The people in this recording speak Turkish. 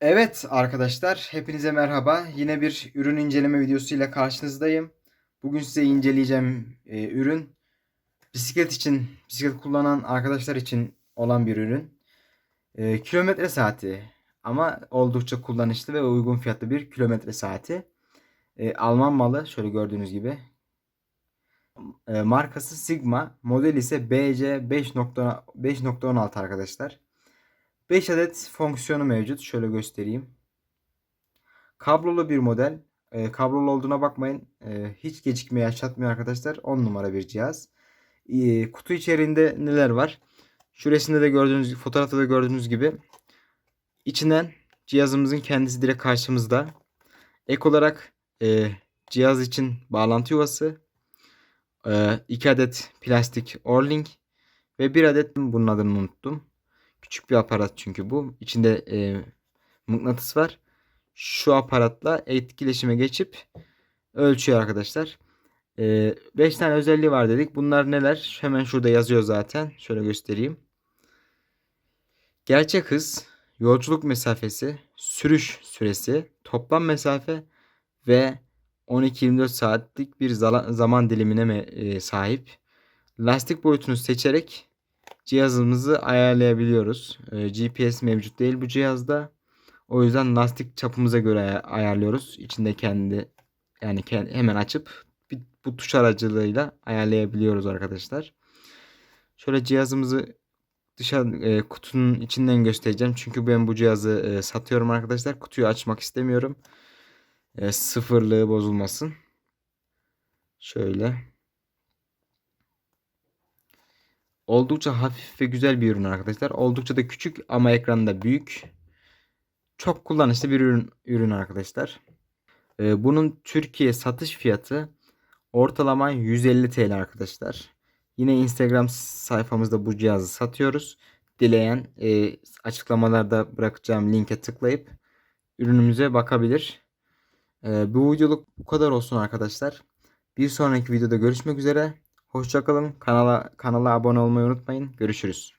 Evet arkadaşlar, hepinize merhaba. Yine bir ürün inceleme videosuyla karşınızdayım. Bugün size inceleyeceğim e, ürün bisiklet için, bisiklet kullanan arkadaşlar için olan bir ürün. E, kilometre saati ama oldukça kullanışlı ve uygun fiyatlı bir kilometre saati. E, Alman malı şöyle gördüğünüz gibi. E, markası Sigma, model ise BC 5.5.16 arkadaşlar. 5 adet fonksiyonu mevcut. Şöyle göstereyim. Kablolu bir model. E, kablolu olduğuna bakmayın. E, hiç gecikme yaşatmıyor arkadaşlar. 10 numara bir cihaz. E, kutu içerisinde neler var? Şu de gördüğünüz fotoğrafta da gördüğünüz gibi içinden cihazımızın kendisi direkt karşımızda. Ek olarak e, cihaz için bağlantı yuvası, 2 adet plastik Orlink ve bir adet bunun adını unuttum. Küçük bir aparat çünkü bu. İçinde e, mıknatıs var. Şu aparatla etkileşime geçip ölçüyor arkadaşlar. 5 e, tane özelliği var dedik. Bunlar neler? Hemen şurada yazıyor zaten. Şöyle göstereyim. Gerçek hız, yolculuk mesafesi, sürüş süresi, toplam mesafe ve 12-24 saatlik bir zaman dilimine e, sahip. Lastik boyutunu seçerek cihazımızı ayarlayabiliyoruz. E, GPS mevcut değil bu cihazda. O yüzden lastik çapımıza göre ayarlıyoruz. İçinde kendi yani kendi, hemen açıp bir, bu tuş aracılığıyla ayarlayabiliyoruz arkadaşlar. Şöyle cihazımızı dışarı e, kutunun içinden göstereceğim. Çünkü ben bu cihazı e, satıyorum arkadaşlar. Kutuyu açmak istemiyorum. E, sıfırlığı bozulmasın. Şöyle. Oldukça hafif ve güzel bir ürün arkadaşlar. Oldukça da küçük ama ekranda büyük. Çok kullanışlı bir ürün, ürün arkadaşlar. Ee, bunun Türkiye satış fiyatı ortalama 150 TL arkadaşlar. Yine Instagram sayfamızda bu cihazı satıyoruz. Dileyen e, açıklamalarda bırakacağım linke tıklayıp ürünümüze bakabilir. E, bu videoluk bu kadar olsun arkadaşlar. Bir sonraki videoda görüşmek üzere. Hoşçakalın. Kanala kanala abone olmayı unutmayın. Görüşürüz.